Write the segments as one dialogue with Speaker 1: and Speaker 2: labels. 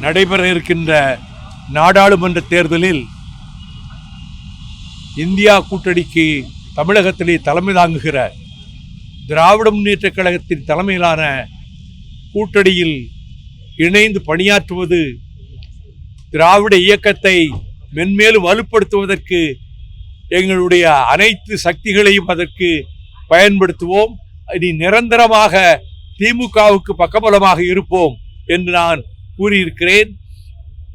Speaker 1: நடைபெற இருக்கின்ற நாடாளுமன்ற தேர்தலில் இந்தியா கூட்டணிக்கு தமிழகத்திலே தலைமை தாங்குகிற திராவிட முன்னேற்றக் கழகத்தின் தலைமையிலான கூட்டணியில் இணைந்து பணியாற்றுவது திராவிட இயக்கத்தை மென்மேலும் வலுப்படுத்துவதற்கு எங்களுடைய அனைத்து சக்திகளையும் அதற்கு பயன்படுத்துவோம். இனி நிரந்தரமாக திமுகவுக்கு பக்கபலமாக இருப்போம் என்று நான் கூறியிருக்கிறேன்.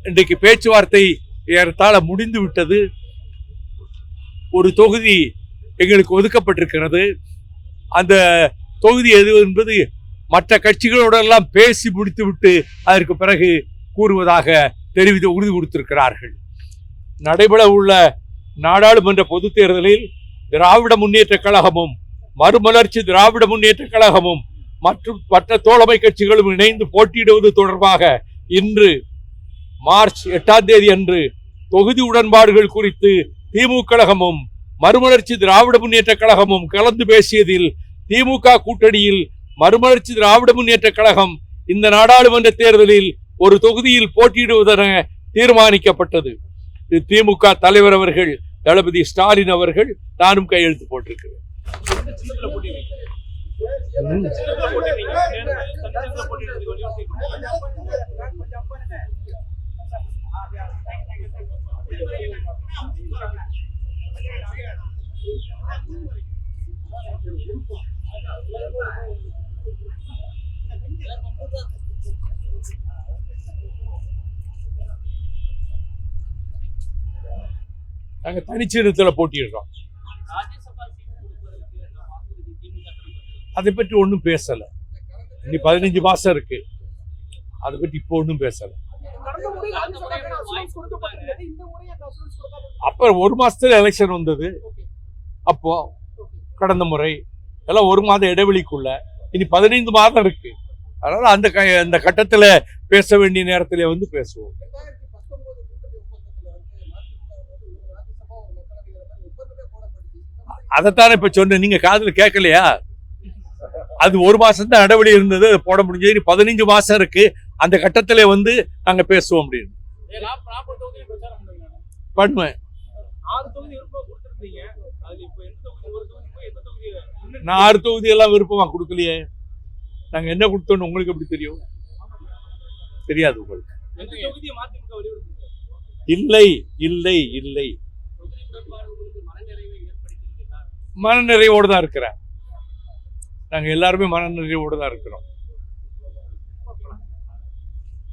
Speaker 1: இன்றைக்கு பேச்சுவார்த்தை ஏறத்தாழ முடிந்து விட்டது ஒரு தொகுதி எங்களுக்கு ஒதுக்கப்பட்டிருக்கிறது. அந்த தொகுதி எது என்பது மற்ற கட்சிகளோடெல்லாம் பேசி முடித்துவிட்டு அதற்கு பிறகு கூறுவதாக தெரிவித்து உறுதி கொடுத்திருக்கிறார்கள். நடைபெற உள்ள நாடாளுமன்ற பொதுத் தேர்தலில் திராவிட முன்னேற்றக் கழகமும் மறுமலர்ச்சி திராவிட முன்னேற்றக் கழகமும் மற்றும் மற்ற தோழமை கட்சிகளும் இணைந்து போட்டியிடுவது தொடர்பாக இன்று மார்ச் எட்டாம் தேதி அன்று தொகுதி உடன்பாடுகள் குறித்து திமுக கழகமும் மறுமலர்ச்சி திராவிட முன்னேற்றக் கழகமும் கலந்து பேசியதில் திமுக கூட்டணியில் மறுமலர்ச்சி திராவிட முன்னேற்றக் கழகம் இந்த நாடாளுமன்ற தேர்தலில் ஒரு தொகுதியில் போட்டியிடுவதென தீர்மானிக்கப்பட்டது. இது திமுக தலைவர் அவர்கள் தளபதி ஸ்டாலின் அவர்கள் நானும் கையெழுத்து போட்டிருக்கிறேன். நாங்க தனிச்சின்னத்துல போட்டிடுறோம் அதை பற்றி ஒன்றும் பேசலை. இனி பதினஞ்சு மாசம் இருக்கு. அதை பற்றி இப்போ ஒன்றும் பேசலை. ஒரு மாசத்துல எலெக்ஷன் வந்தது. அப்போ கடந்த முறை எல்லாம் ஒரு மாத இடைவெளிக்குள்ள இனி பதினைந்து மாதம் இருக்கு. அதனால அந்த க அந்த கட்டத்துல பேச வேண்டிய நேரத்துல வந்து பேசுவோம்.
Speaker 2: 2019 கூட்டணி ஒப்பந்தத்துல வந்து மதிமுக வந்து ஒரு ராஜ்யசபா, ஒரு மக்களவைங்கிற மாதிரி ஒப்பந்தமே போடப்பட்டுச்சு.
Speaker 1: அதைத்தானே இப்ப சொன்னேன். நீங்க காதுல கேட்கலையா அது ஒரு மாசம் தான் இடைவெளி இருந்தது. போட முடிஞ்சது. இனி பதினஞ்சு மாசம் இருக்கு. அந்த கட்டத்துல வந்து நாங்க பேசுவோம் அப்படின்னு. பண்ணுவேன்.
Speaker 3: ஆறு தொகுதி விருப்பம் கொடுத்திருந்தீங்க. அதுல இப்ப எந்த தொகுதி, ஒரு தொகுதி போய் எந்த தொகுதி
Speaker 1: நான் ஆறு தொகுதி எல்லாம் விருப்பமா கொடுக்கலையே நாங்க என்ன கொடுத்தோம்னு உங்களுக்கு எப்படி தெரியும் தெரியாது உங்களுக்கு? இல்லை இல்லை இல்லை. மனநிறைவோடு தான் இருக்கிறேன் நாங்க எல்லாருமே மனநிறைவோடு தான் இருக்கிறோம்